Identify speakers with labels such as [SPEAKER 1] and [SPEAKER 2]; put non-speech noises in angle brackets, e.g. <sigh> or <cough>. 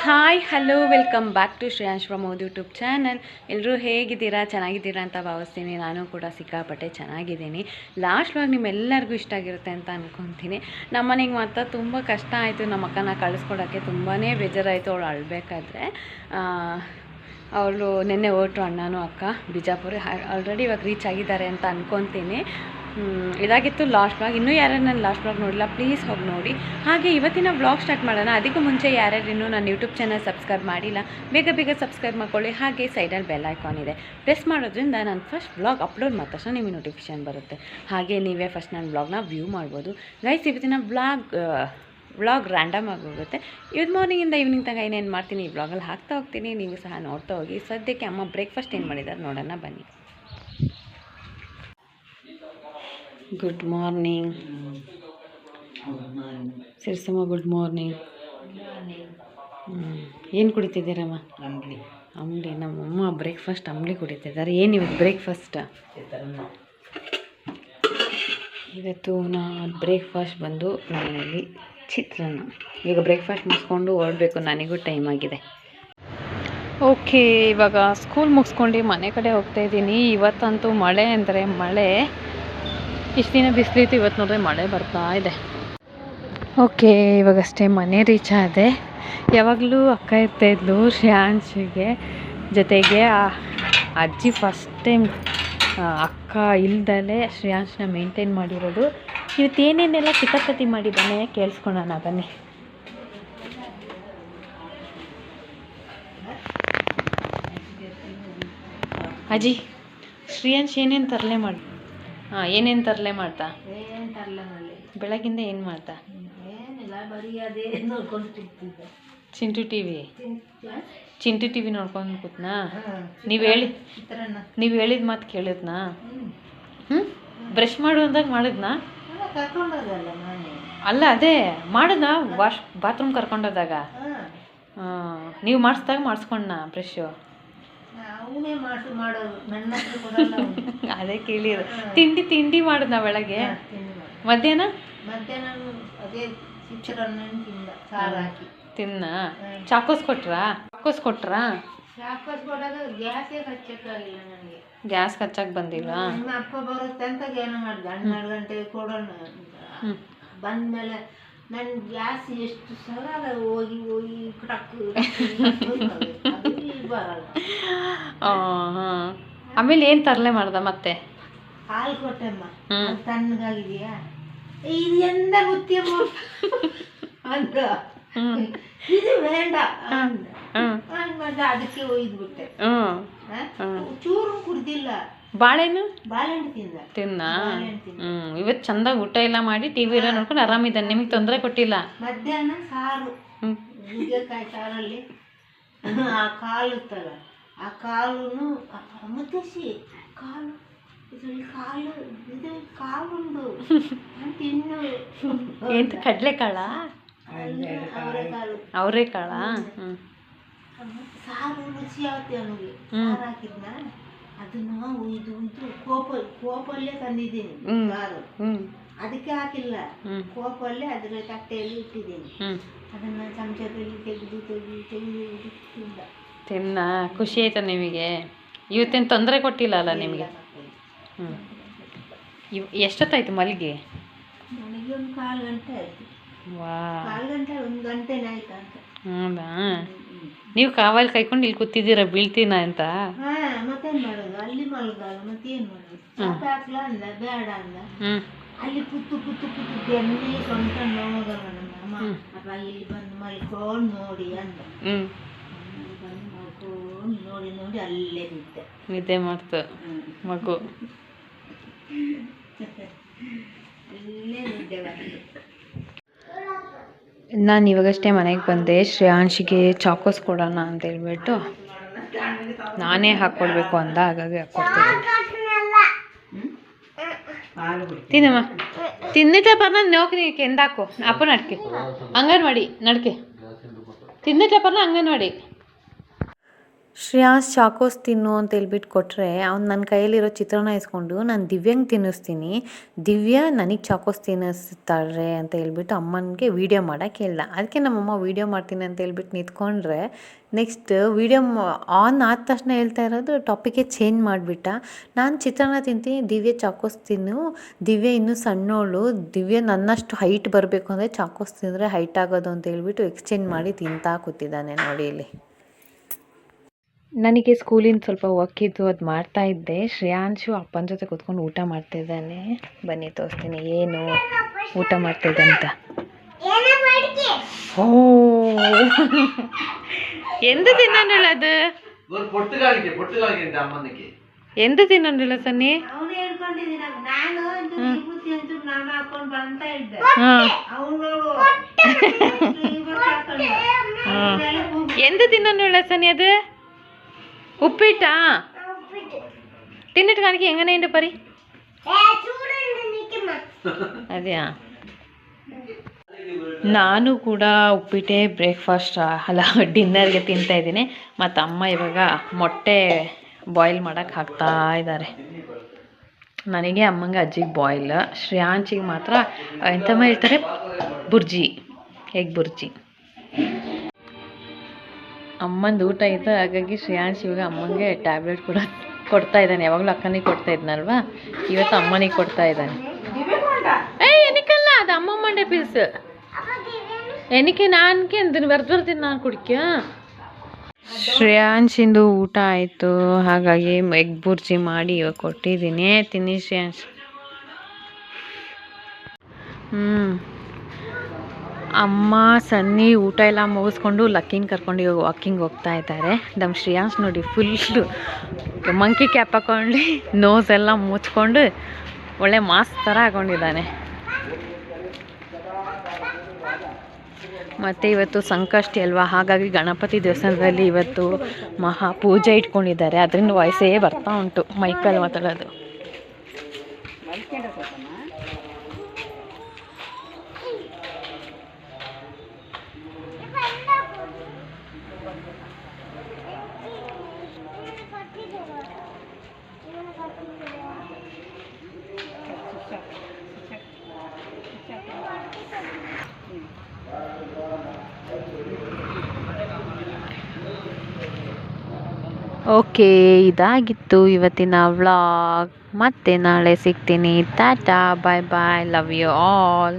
[SPEAKER 1] Hi hello welcome back to Shreyansh Pramod YouTube channel ಎಲ್ಲರೂ ಹೇಗಿದ್ದೀರಾ? ಚೆನ್ನಾಗಿದ್ದೀರಾ ಅಂತ ಭಾವಿಸ್ತೀನಿ. ನಾನು ಕೂಡ ಸಿಕ್ಕಾಪಟ್ಟೆ ಚೆನ್ನಾಗಿದ್ದೀನಿ. ಲಾಸ್ಟ್ ವ್ಲಾಗ್ ನಿಮ್ಮೆಲ್ಲರಿಗೂ ಇಷ್ಟ ಆಗಿರುತ್ತೆ ಅಂತ ಅಂದ್ಕೊತೀನಿ ನಮ್ಮನೆಗೆ ಮಾತ್ರ ತುಂಬ ಕಷ್ಟ ಆಯಿತು. ನಮ್ಮ ಅಕ್ಕನ ಕಳಿಸ್ಕೊಡೋಕ್ಕೆ ತುಂಬಾ ಬೇಜಾರಾಯಿತು. ಅವಳು ಅಳಬೇಕಾದ್ರೆ. ಅವಳು ನಿನ್ನೆ ಹೊರಟು ಅಣ್ಣನೂ ಅಕ್ಕ ಬಿಜಾಪುರ. ಆಲ್ರೆಡಿ ಇವಾಗ ರೀಚ್ ಆಗಿದ್ದಾರೆ ಅಂತ ಅನ್ಕೊತೀನಿ. ಹ್ಮ್, ಇದಾಗಿತ್ತು ಲಾಸ್ಟ್ ಬ್ಲಾಗ್ ಇನ್ನೂ ಯಾರ್ಯಾರು ನಾನು ಲಾಸ್ಟ್ ಬ್ಲಾಗ್ ನೋಡಿಲ್ಲ ಪ್ಲೀಸ್ ಹೋಗಿ ನೋಡಿ. ಹಾಗೆ ಇವತ್ತಿನ ಬ್ಲಾಗ್ ಸ್ಟಾರ್ಟ್ ಮಾಡೋಣ. ಅದಕ್ಕೂ ಮುಂಚೆ ಯಾರ್ಯಾರು ಇನ್ನೂ ನನ್ನ ಯೂಟ್ಯೂಬ್ ಚಾನಲ್ ಸಬ್ಸ್ಕ್ರೈಬ್ ಮಾಡಿಲ್ಲ, ಬೇಗ ಬೇಗ ಸಬ್ಸ್ಕ್ರೈಬ್ ಮಾಡ್ಕೊಳ್ಳಿ. ಹಾಗೆ ಸೈಡಲ್ಲಿ ಬೆಲ್ ಐಕಾನ್ ಇದೆ. ಪ್ರೆಸ್ ಮಾಡೋದ್ರಿಂದ ನಾನು ಫಸ್ಟ್ ಬ್ಲಾಗ್ ಅಪ್ಲೋಡ್ ಮಾಡಿದ ತಕ್ಷಣ ನಿಮಗೆ ನೋಟಿಫಿಕೇಶನ್ ಬರುತ್ತೆ. ಹಾಗೆ ನೀವೇ ಫಸ್ಟ್ ನನ್ನ ಬ್ಲಾಗ್ನ ವ್ಯೂ ಮಾಡ್ಬೋದು. ಗೈಸ್ ಇವತ್ತಿನ ಬ್ಲಾಗ್ ವ್ಲಾಗ್ ರ್ಯಾಂಡಮ್ ಆಗಿ ಹೋಗುತ್ತೆ. ಇವತ್ತು ಮಾರ್ನಿಂಗಿಂದ ಈವ್ನಿಂಗ್ ತನಕ ಏನೇನು ಮಾಡ್ತೀನಿ, ಈ ಬ್ಲಾಗಲ್ಲಿ ಹಾಕ್ತಾ ಹೋಗ್ತೀನಿ. ನೀವು ಸಹ ನೋಡ್ತಾ ಹೋಗಿ. ಸದ್ಯಕ್ಕೆ ಅಮ್ಮ ಬ್ರೇಕ್ಫಾಸ್ಟ್ ಏನು ಮಾಡಿದ್ದಾರೆ ನೋಡೋಣ, ಬನ್ನಿ. ಗುಡ್ ಮಾರ್ನಿಂಗ್ ಸಿರ್ಸಮ್ಮ ಗುಡ್ ಮಾರ್ನಿಂಗ್ ಏನು ಕುಡಿತಿದ್ದೀರಮ್ಮ?
[SPEAKER 2] ಅಂಬ್ಲಿ.
[SPEAKER 1] ಅಂಬ್ಲಿ ನಮ್ಮಮ್ಮ ಬ್ರೇಕ್ಫಾಸ್ಟ್ ಅಂಬ್ಲಿ ಕುಡಿತಿದ್ದಾರೆ. ಏನು ಇವತ್ತು ಬ್ರೇಕ್ಫಾಸ್ಟ್ ಇವತ್ತು ನಾನು ಬ್ರೇಕ್ಫಾಸ್ಟ್ ಬಂದು ಮನೆಯಲ್ಲಿ ಚಿತ್ರಾನ್ನ. ಈಗ ಬ್ರೇಕ್ಫಾಸ್ಟ್ ಮುಗಿಸ್ಕೊಂಡು ಹೊರಡಬೇಕು. ನನಗೂ ಟೈಮ್ ಆಗಿದೆ. ಓಕೆ ಇವಾಗ ಸ್ಕೂಲ್ ಮುಗಿಸ್ಕೊಂಡು ಮನೆ ಕಡೆ ಹೋಗ್ತಾ ಇದ್ದೀನಿ. ಇವತ್ತಂತೂ ಮಳೆ ಅಂದರೆ ಮಳೆ. ಇಷ್ಟು ದಿನ ಬಿಸಿಲಿತ್ತು ಇವತ್ತು ನೋಡಿದ್ರೆ ಮಳೆ ಬರ್ತಾ ಇದೆ. ಓಕೆ ಇವಾಗಷ್ಟೇ ಮನೆ ರೀಚ್ ಆದೆ. ಯಾವಾಗಲೂ ಅಕ್ಕ ಇರ್ತಾಯಿದ್ಲು ಶ್ರೇಯಾಂಶಿಗೆ ಜೊತೆಗೆ ಅಜ್ಜಿ ಫಸ್ಟ್ ಟೈಮ್ ಅಕ್ಕ ಇಲ್ದಲೇ ಶ್ರೇಯಾಂಶನ ಮೇಂಟೈನ್ ಮಾಡಿರೋದು. ಇವತ್ತು ಏನೇನೆಲ್ಲ ಕಿತಾಪತಿ ಮಾಡಿದ್ದಾನೆ ಕೇಳಿಸ್ಕೊಳೋಣ ಬನ್ನಿ. ಅಜ್ಜಿ, ಶ್ರೇಯಾಂಶ್ ಏನೇನು ತರಲೆ ಮಾಡಿ ಹಾಂ ಏನೇನು ತರಲೆ ಮಾಡ್ತಾ?
[SPEAKER 2] ಏನ್
[SPEAKER 1] ಬೆಳಗಿಂದ ಏನು ಮಾಡ್ತಾ?
[SPEAKER 2] ಏನಿಲ್ಲ ಬರೀ ಅದೇ ನೋಡ್ಕೊಂಡು ತಿಂತಿದ್ದೆ
[SPEAKER 1] Chintu T V? Chintu T V? ನೋಡ್ಕೊಂಡು ಕೂತ್ನಾ? ನೀವು ಹೇಳಿ ನೀವು ಹೇಳಿದ ಮಾತು ಕೇಳಿದ್ನಾ?
[SPEAKER 2] ಹ್ಞೂ
[SPEAKER 1] ಬ್ರಷ್ ಮಾಡು ಅಂದಾಗ ಮಾಡಿದ್ನಾ? ಅಲ್ಲ ಅದೇ ಮಾಡಿದ? ವಾಶ್ ಬಾತ್ರೂಮ್ ಕರ್ಕೊಂಡೋದಾಗ?
[SPEAKER 2] ಹಾಂ
[SPEAKER 1] ನೀವು ಮಾಡಿಸ್ದಾಗ ಮಾಡಿಸ್ಕೊಂಡ್ನಾ ಬ್ರಷು?
[SPEAKER 2] ಅವನೇ ಮಾಡು ಮಾಡೋದು ನನ್ನ ಹತ್ರ ಕೊಡಲ್ಲ ಅವ್ನು. <laughs>
[SPEAKER 1] ಅದೇ. ಕೇಳಿದ್ರು ತಿಂಡಿ ತಿಂಡಿ ಮಾಡಿದ್ನಾ ಬೆಳಗ್ಗೆ?
[SPEAKER 2] ತಿಂದು ಮಾಡು.
[SPEAKER 1] ಮಧ್ಯಾಹ್ನ?
[SPEAKER 2] ಮಧ್ಯಾಹ್ನ ಅದೇ ಚಿತ್ರಾನ್ನ ತಿಂದ ಸಾರು ಹಾಕಿ.
[SPEAKER 1] ತಿನ್ನ. ಚಾಕೋಸ್ ಕೊಟ್ರಾ? ಚಾಕೋಸ್ ಕೊಟ್ರಾ?
[SPEAKER 2] ವಾಪಸ್ ಕೊಡೋದು ಗ್ಯಾಸೇ ಹಚ್ಚಕ್ಕಾಗಿಲ್ಲ ನನಗೆ.
[SPEAKER 1] ಗ್ಯಾಸ್ ಖರ್ಚಾಗಿ ಬಂದಿಲ್ಲ
[SPEAKER 2] ನಿಮ್ಮ ಅಪ್ಪ ಬರುತ್ತೆ ಅಂತ ಏನೋ ಮಾಡಿದೆ. ಹನ್ನೆರಡು ಗಂಟೆಗೆ ಕೊಡೋಣ
[SPEAKER 1] ಬಂದ್ಮೇಲೆ
[SPEAKER 2] ಬಂದಮೇಲೆ ನನ್ನ ಗ್ಯಾಸ್ ಎಷ್ಟು ಸಲ ಹೋಗಿ ಹೋಗಿ ಟಕ್ ಬರಲ್ಲ <laughs>
[SPEAKER 1] ಆಮೇಲೆ ಏನು ತರಲೆ ಮಾಡ್ದ ಮತ್ತೆ?
[SPEAKER 2] ಹಾಲು ಕೊಟ್ಟೆಮ್ಮ. ತಣ್ಣಗಾಗಿದೆಯಾ? ಇದು ಎಂದ ಗೊತ್ತಿಯಮ್ಮ? <laughs> ಅಂತ ಇದು ಬೇಡ ಅಂದ. ಅದಕ್ಕೆ ಒಯ್ದ್ಬಿಟ್ಟೆ. ಚೂರು ಕುಡ್ದಿಲ್ಲ.
[SPEAKER 1] ಬಾಳೆಹಣ್ಣು? ತಿನ್ನ ಹ್ಮ್ ಇವತ್ತು ಚಂದಾಗಿ ಊಟ ಎಲ್ಲ ಮಾಡಿ ಟಿವಿ ಎಲ್ಲ ನೋಡ್ಕೊಂಡು ಆರಾಮಿದ್ದಾನೆ. ನಿಮಗೆ ತೊಂದರೆ ಕೊಟ್ಟಿಲ್ಲ?
[SPEAKER 2] ಮಧ್ಯಾಹ್ನ ಸಾರು. ನುಗ್ಗೆಕಾಯಿ ಸಾರಲ್ಲಿ <laughs> ಆ ಕಾಲು ಇತ್ತಲ್ಲ ಆ ಕಾಲು ಮುತ್ತಿಸಿ ಕಾಲು ಇದ್ರಲ್ಲಿ ಕಾಲು ಇದು ಕಾಲುಂಡು. ತಿನ್ನು.
[SPEAKER 1] ಎಂತ ಕಡಲೆಕಾಳ
[SPEAKER 2] ಅವರೆಕಾಳು ಸಾರು ರುಚಿ ಆಗುತ್ತೆ ಅವನಿಗೆ. ಸಾರು ಹಾಕಿದ್ನ? ಅದನ್ನ ಇದು ಅಂತೂ ಕೋಪ ಕೋಪಲ್ಲೇ ತಂದಿದ್ದೀನಿ
[SPEAKER 1] ಕಾರು.
[SPEAKER 2] ಅದಕ್ಕೆ ಹಾಕಿಲ್ಲ. ಕೋಪಲ್ಲೇ ಅದರ ತಟ್ಟೆಯಲ್ಲಿ ಇಟ್ಟಿದ್ದೀನಿ. ಅದನ್ನ ಚಮಚದಲ್ಲಿ ತೆಗೆದು ತೆಗೆದು ತೆಗೆದು ತಿಂದ.
[SPEAKER 1] ತಿನ್ನ ಖುಷಿ ಆಯ್ತಾ ನಿಮಗೆ? ಇವತ್ತೇನು ತೊಂದರೆ ಕೊಟ್ಟಿಲ್ಲ ಅಲ್ಲ ನಿಮಗೆ? ಹ್ಞೂ ಇವ್ ಎಷ್ಟೊತ್ತಾಯ್ತು ಮಲ್ಲಿಗೆ
[SPEAKER 2] ನನಗೆ ಒಂದು ಕಾಲು ಗಂಟೆ ಆಯ್ತು.
[SPEAKER 1] ವಾ
[SPEAKER 2] ಕಾಲು ಗಂಟೆ ಒಂದು ಗಂಟೆನೇ ಆಯ್ತು ಅಂತ.
[SPEAKER 1] ಹೌದಾ? ನೀವು ಕಾವಲ್ ಕೈಕೊಂಡು ಇಲ್ಲಿ ಕೂತಿದ್ದೀರಾ ಬೀಳ್ತೀನ ಅಂತ?
[SPEAKER 2] ಮತ್ತೇನ್ ಮಾಡೋದು? ಅಲ್ಲಿ ಮಲ್ಗಲ್ಲ ಮತ್ತೇನು ಮಾಡೋದು? ಸಾಕು ಹಾಕ್ಲ ಅಂದ ಬೇಡ ಅಂದ. ಅಲ್ಲಿ ಪುತ್ತು ಕುತ್ತು ಕುತ್ತು ಬೆನ್ನಿ ಸೊಂಟ ನೋವಾಗಲ್ಲ ನಮ್ಮ ಅಪ್ಪ ಇಲ್ಲಿ ಬಂದು ಮಲ್ಕೊಂಡು ನೋಡಿ ಅಂದ. ಇಲ್ಲಿ ಬಂದು ಮಲ್ಕೊಂಡು ನೋಡಿ ನೋಡಿ ಅಲ್ಲೇ ಬಿದ್ದೆ.
[SPEAKER 1] ನಿದ್ದೆ ಮಾಡ್ತ. ಮಗು.
[SPEAKER 2] ಅಲ್ಲೇ ನಿದ್ದೆ ಬಂತು
[SPEAKER 1] ನಾನು ಇವಾಗಷ್ಟೇ ಮನೆಗೆ ಬಂದೆ. ಶ್ರೇಯಾಂಶಿಗೆ ಚಾಕೋಸ್ ಕೊಡೋಣ ಅಂತ ಹೇಳ್ಬಿಟ್ಟು ನಾನೇ ಹಾಕ್ಕೊಡ್ಬೇಕು ಅಂದ. ಹಾಗಾಗಿ ಹಾಕ್ಕೊಡ್ತೀನಿ ತಿನ್ನಮ್ಮ. ತಿನ್ನಿಟ್ಲೆ ಪರ್ನ ನೋಕ್ರಿ ಕೆಂದಾಕು. ಅಪ್ಪ ನಡ್ಕೆ ಅಂಗನವಾಡಿ ನಡ್ಕೆ. ತಿನ್ನಿಟ್ಲೆ ಪರ್ನ ಅಂಗನವಾಡಿ. ಶ್ರೇಯಾಸ್ ಚಾಕೋಸ್ ತಿನ್ನು ಅಂತ ಹೇಳ್ಬಿಟ್ಟು ಕೊಟ್ಟರೆ ಅವ್ನು ನನ್ನ ಕೈಯಲ್ಲಿರೋ ಚಿತ್ರಾನ್ನ ಇಸ್ಕೊಂಡು ನಾನು ದಿವ್ಯಂಗೆ ತಿನ್ನಿಸ್ತೀನಿ. ದಿವ್ಯ ನನಗೆ ಚಾಕೋಸ್ ತಿನ್ನಿಸ್ತಾಳೆ ಅಂತ ಹೇಳ್ಬಿಟ್ಟು ಅಮ್ಮನಿಗೆ ವೀಡಿಯೋ ಮಾಡೋಕೆ ಹೇಳ್ದ. ಅದಕ್ಕೆ ನಮ್ಮಮ್ಮ ವೀಡಿಯೋ ಮಾಡ್ತೀನಿ ಅಂತ ಹೇಳ್ಬಿಟ್ಟು ನಿಂತ್ಕೊಂಡ್ರೆ ನೆಕ್ಸ್ಟ್ ವೀಡಿಯೋ ಆನ್ ಆದ ತಕ್ಷಣ ಹೇಳ್ತಾ ಇರೋದು ಟಾಪಿಕೇ ಚೇಂಜ್ ಮಾಡಿಬಿಟ್ಟ. ನಾನು ಚಿತ್ರಾನ್ನ ತಿಂತೀನಿ, ದಿವ್ಯ ಚಾಕೋಸ್ ತಿನ್ನು, ದಿವ್ಯ ಇನ್ನೂ ಸಣ್ಣೋಳು, ದಿವ್ಯ ನನ್ನಷ್ಟು ಹೈಟ್ ಬರಬೇಕು ಅಂದರೆ ಚಾಕೋಸ್ ತಿಂದರೆ ಹೈಟ್ ಆಗೋದು ಅಂತ ಹೇಳ್ಬಿಟ್ಟು ಎಕ್ಸ್ಚೇಂಜ್ ಮಾಡಿ ತಿಂತಾ ಕೂತಿದ್ದಾನೆ ನೋಡಿ ಇಲ್ಲಿ. ನನಗೆ ಸ್ಕೂಲಿಂದ ಸ್ವಲ್ಪ ವರ್ಕ್ ಇದ್ದು ಅದು ಮಾಡ್ತಾ ಇದ್ದೆ. ಶ್ರೇಯಾಂಶು ಅಪ್ಪನ ಜೊತೆ ಕುತ್ಕೊಂಡು ಊಟ ಮಾಡ್ತಿದ್ದಾನೆ ಬನ್ನಿ ತೋರಿಸ್ತೀನಿ ಏನು ಊಟ ಮಾಡ್ತಿದ್ದೆ ಅಂತ. ಓ.
[SPEAKER 2] ಎಂದು ತಿನ್ನೋಣ ಅದು? ಎಂದು ತಿನ್ನೋಣ ಸನ್ನಿ?
[SPEAKER 1] ಹಾಂ.
[SPEAKER 2] ಎಂದು
[SPEAKER 1] ತಿನ್ನೋಣ ಸನ್ನಿ ಅದು? ಉಪ್ಪಿಟ್ಟಾ? ತಿನ್ನಿಟ್ಟು ಕಾಣಿಕೆ ಹೆಂಗನೇ ಇಂಡು ಪರಿ? ಅದ್ಯಾ? ನಾನು ಕೂಡ ಉಪ್ಪಿಟ್ಟೆ ಬ್ರೇಕ್ಫಾಸ್ಟ್ ಅಲ್ಲ ಡಿನ್ನರ್ಗೆ ತಿಂತಾ ಇದ್ದೀನಿ. ಮತ್ತು ಅಮ್ಮ ಇವಾಗ ಮೊಟ್ಟೆ ಬಾಯ್ಲ್ ಮಾಡೋಕ್ಕೆ ಹಾಕ್ತಾ ಇದ್ದಾರೆ ನನಗೆ ಅಮ್ಮಂಗೆ ಅಜ್ಜಿಗೆ ಬಾಯ್ಲ್ ಶ್ರೇಯಾಂಚಿಗೆ ಮಾತ್ರ ಎಂತಮ್ಮ ಹೇಳ್ತಾರೆ? ಬುರ್ಜಿ ಎಗ್ ಬುರ್ಜಿ. ಅಮ್ಮಂದು ಊಟ ಇತ್ತು ಹಾಗಾಗಿ ಶ್ರೇಯಾಂಶ್ ಇವಾಗ ಅಮ್ಮನಿಗೆ ಟ್ಯಾಬ್ಲೆಟ್ ಕೂಡ ಕೊಡ್ತಾ ಇದ್ದಾನೆ. ಯಾವಾಗಲೂ ಅಕ್ಕನಿಗೆ ಕೊಡ್ತಾ ಇದ್ನಲ್ವಾ? ಇವತ್ತು ಅಮ್ಮನಿಗೆ ಕೊಡ್ತಾ ಇದ್ದಾನೆ. ಏಯ್, ಎನಿಕಲ್ಲ, ಅದು ಅಮ್ಮ ಮಂಡೆ ಪೀಸ್ ಎನಿಕೆ, ನಾನ್ಕೆ ಅಂದನು ಬರ್ದು ಬರ್ತೀನಿ ನಾನು ಕುಡಿಕ. ಶ್ರೇಯಾಂಶಿಂದು ಊಟ ಆಯಿತು. ಹಾಗಾಗಿ ಎಗ್ ಬುರ್ಜಿ ಮಾಡಿ ಇವಾಗ ಕೊಟ್ಟಿದ್ದೀನಿ. ತಿನ್ನಿ ಶ್ರೇಯಾಂಶ್. ಹ್ಞೂ ಅಮ್ಮ, ಸನ್ನಿ ಊಟ ಎಲ್ಲ ಮುಗಿಸ್ಕೊಂಡು ಲಕ್ಕಿನ ಕರ್ಕೊಂಡು ಇವಾಗ ವಾಕಿಂಗ್ ಹೋಗ್ತಾ ಇದ್ದಾರೆ. ನಮ್ಮ ಶ್ರೇಯಾಂಶ್ ನೋಡಿ ಫುಲ್ಲು ಮಂಕಿ ಕ್ಯಾಪ್ ಹಾಕೊಂಡು ನೋಸ್ ಎಲ್ಲ ಮುಚ್ಕೊಂಡು ಒಳ್ಳೆ ಮಾಸ್ಕ್ ಥರ ಹಾಕೊಂಡಿದ್ದಾನೆ. ಮತ್ತು ಇವತ್ತು ಸಂಕಷ್ಟಿ ಅಲ್ವಾ? ಹಾಗಾಗಿ ಗಣಪತಿ ದೇವಸ್ಥಾನದಲ್ಲಿ ಇವತ್ತು ಮಹಾ ಪೂಜೆ ಇಟ್ಕೊಂಡಿದ್ದಾರೆ. ಅದರಿಂದ ವಯಸ್ಸೇ ಬರ್ತಾ ಉಂಟು. ಮೈಕಲ್ಲಿ ಮಾತಾಡೋದು. ಓಕೆ ಇದಾಗಿತ್ತು ಇವತ್ತಿನ ವ್ಲಾಗ್ ಮತ್ತೆ ನಾಳೆ ಸಿಗ್ತೀನಿ tata bye bye love you all